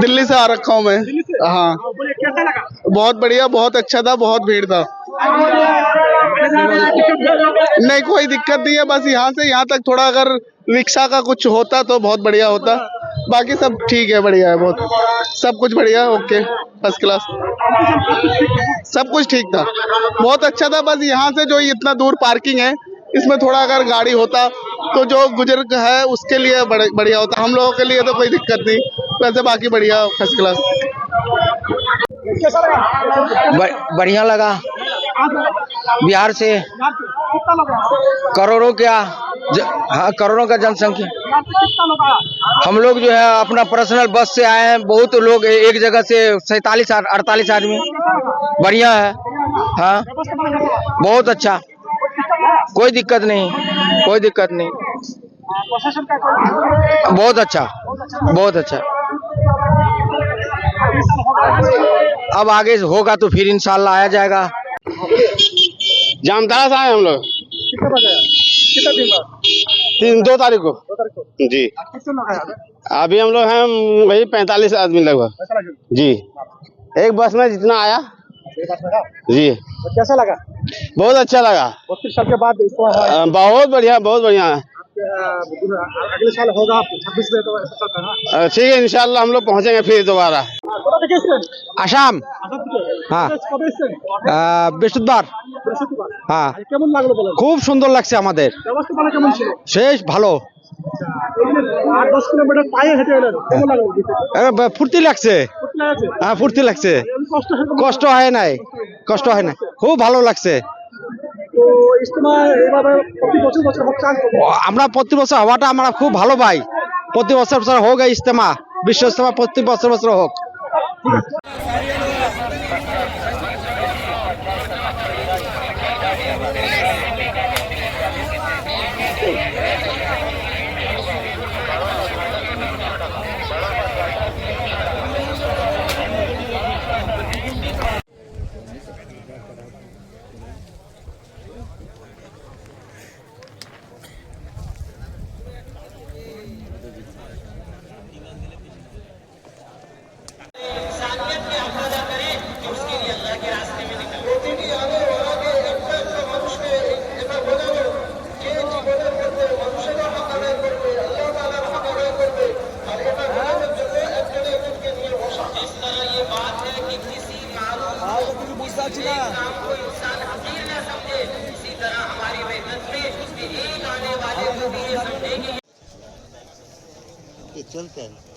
दिल्ली से आ रखा हूँ मैं। हाँ। लगा? बहुत बढ़िया बहुत अच्छा था बहुत भीड़ था। नहीं कोई दिक्कत नहीं है बस यहाँ से यहाँ तक थोड़ा अगर रिक्शा का कुछ होता तो बहुत बढ़िया होता। बाकी सब ठीक है बढ़िया है बहुत। सब कुछ बढ़िया ओके फ़र्स्ट क्लास सब कुछ ठीक था। बहुत अच्छा था बस यहाँ से जो इतना दूर पार्किंग है इसमें थोड़ा अगर गाड़ी होता तो जो बुज़ुर्ग है, उसके लिए बढ़िया होता। हम लोगों के लिए तो कोई दिक्कत नहीं। वैसे बाकी बढ़िया फ़र्स्ट क्लास बढ़िया लगा। बिहार से? करोड़ों क्या हाँ करोड़ों का जनसंख्या। हम लोग जो है, अपना पर्सनल बस से आए हैं। बहुत लोग एक जगह से सैतालीस अड़तालीस आदमी। बढ़िया है। हाँ। बहुत अच्छा। कोई दिक्कत नहीं, कोई दिक्कत नहीं। प्रशासन का बहुत अच्छा। बहुत अच्छा। अब आगे होगा तो फिर इंशाल्लाह आया जाएगा। जामताड़ा से आए हम लोग। कितने बजे आया? कितना दिन बाद? तीन दो तारीख को। दो तारीख को? जी। आज कितने लोग आए अभी हम लोग हैं वही पैंतालीस आदमी लगभग। जी। एक बस में जितना आया। जी। तो कैसा लगा? बहुत अच्छा लगा। बत्तीस साल के बाद बहुत बढ़िया बहुत बढ़िया। है अगले साल होगा छब्बीस में तो ऐसा चलता है ना अ, ठीक है इंशाल्लाह हम लोग पहुंचेंगे फिर दोबारा কোথা থেকে এসেছেন আসাম আসাম থেকে হ্যাঁ। কবে এসেছেন বৃহস্পতিবার বৃহস্পতিবার হ্যাঁ আজ কেমন লাগলো বলেন খুব সুন্দর লাগছে আমাদের ব্যবস্থাপনা কেমন ছিল শেষ ভালো এই যে আট দশ কিলোমিটার পায়ে হেঁটে এলেন কেমন লাগলো দিতে এ, ব- ফুর্তি লাগছে ফুর্তি লাগছে হ্যাঁ ফুর্তি লাগছে এমনি কষ্ট সেরকম কষ্ট হয় নাই কষ্ট হয় না খুব ভালো লাগছে তো ইজতেমা আমরা প্রতি বছর হওয়াটা আমরা খুব ভালো পাই। প্রতি বছর বছর হোক এই ইস্তেমা বিশ্ব ইস্তেমা প্রতি বছর বছর হোক। चलते हैं।